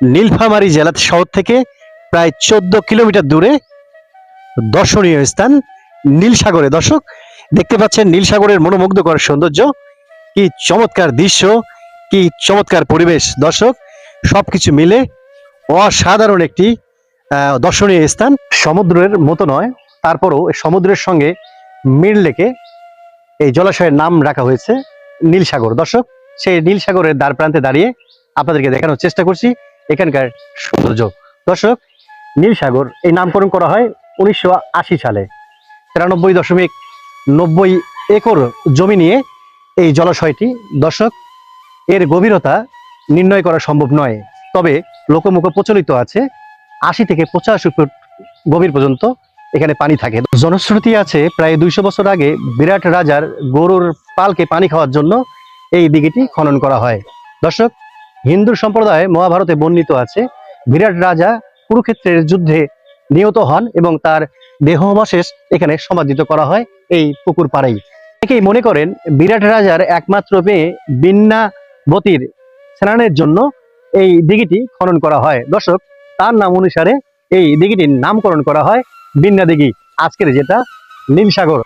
নীলফামারী জেলা শহর থেকে প্রায় চোদ্দ কিলোমিটার দূরে দর্শনীয় স্থান নীলসাগরে। দর্শক, দেখতে পাচ্ছেন নীলসাগরের মনোমুগ্ধকর সৌন্দর্য। কি চমৎকার দৃশ্য, কি চমৎকার পরিবেশ। দর্শক, সবকিছু মিলে অসাধারণ একটি দর্শনীয় স্থান। সমুদ্রের মতো নয়, তারপরও সমুদ্রের সঙ্গে মিল রেখে এই জলাশয়ের নাম রাখা হয়েছে নীলসাগর। দর্শক, সেই নীলসাগরের দ্বার প্রান্তে দাঁড়িয়ে আপনাদেরকে দেখানোর চেষ্টা করছি। এখানকার সৌন্দর্য। দর্শক, নীলসাগর, এই নামকরণ করা হয় উনিশশো আশি সালে। তিরানব্বই দশমিক নব্বই একর জমি নিয়ে এই জলাশয়টি। দর্শক, এর গভীরতা নির্ণয় করা সম্ভব নয়। তবে লোকমুখ প্রচলিত আছে। আশি থেকে পঁচাশি ফুট গভীর পর্যন্ত এখানে পানি থাকে। জনশ্রুতি আছে প্রায় দুইশো বছর আগে বিরাট রাজার গরুর পালকে পানি খাওয়ার জন্য এই দিঘিটি খনন করা হয়। দর্শক হিন্দু সম্প্রদায় মহাভারতে বর্ণিত আছে। বিরাট রাজা কুরুক্ষেত্রের যুদ্ধে নিহত হন এবং তার দেহাবশেষ এখানে সমাধিত করা হয় এই পুকুর পাড়েই। অনেকেই মনে করেন বিরাট রাজার একমাত্র মেয়ে বিন্যাবতীর স্নানের জন্য এই দিঘিটি খনন করা হয়। দর্শক, তার নাম অনুসারে এই দিঘিটির নামকরণ করা হয় বিন্যা দিঘি আজকের যেটা নীলসাগর